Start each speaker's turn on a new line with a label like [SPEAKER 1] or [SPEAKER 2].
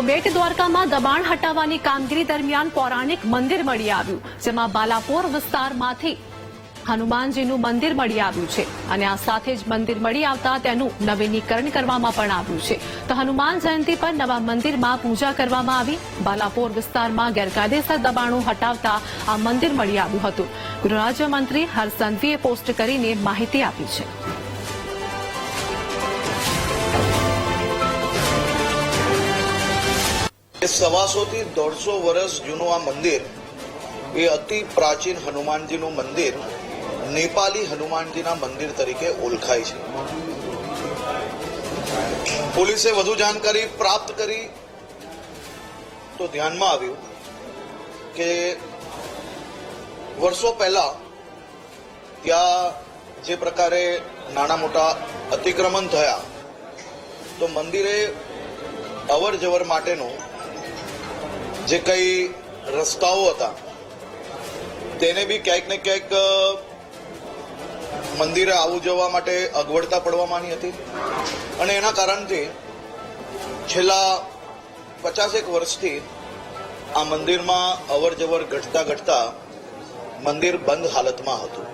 [SPEAKER 1] તો બેટ દ્વારકામાં દબાણ હટાવવાની કામગીરી દરમિયાન પૌરાણિક મંદિર મળી આવ્યું, જેમાં બાલાપોર વિસ્તારમાંથી હનુમાનજીનું મંદિર મળી આવ્યું છે. અને આ સાથે જ મંદિર મળી આવતા તેનું નવીનીકરણ કરવામાં પણ આવ્યું છે. તો હનુમાન જયંતિ પર નવા મંદિરમાં પૂજા કરવામાં આવી. બાલાપોર વિસ્તારમાં ગેરકાયદેસર દબાણો હટાવતા આ મંદિર મળી આવ્યું હતું. ગૃહરાજ્યમંત્રી હરસંઘવીએ પોસ્ટ કરીને માહિતી આપી છે.
[SPEAKER 2] એ સવાસો થી દોઢસો વર્ષ જૂનું આ મંદિર, એ અતિ પ્રાચીન હનુમાનજીનું મંદિર, નેપાલી હનુમાનજીના મંદિર તરીકે ઓળખાય છે. પોલીસે વધુ જાણકારી પ્રાપ્ત કરી તો ધ્યાનમાં આવ્યું કે વર્ષો પહેલા ત્યાં જે પ્રકારે નાના મોટા અતિક્રમણ થયા, તો મંદિરે અવર જવર માટેનું જે કઈ રસ્તાઓ હતા, તેને બી ક્યાંક ને ક્યાંક મંદિરે આવું જવા માટે અગવડતા પડવા માંડી હતી. અને એના કારણથી છેલ્લા પચાસેક વર્ષથી આ મંદિરમાં અવર જવર ઘટતા ઘટતા મંદિર બંધ હાલતમાં હતું.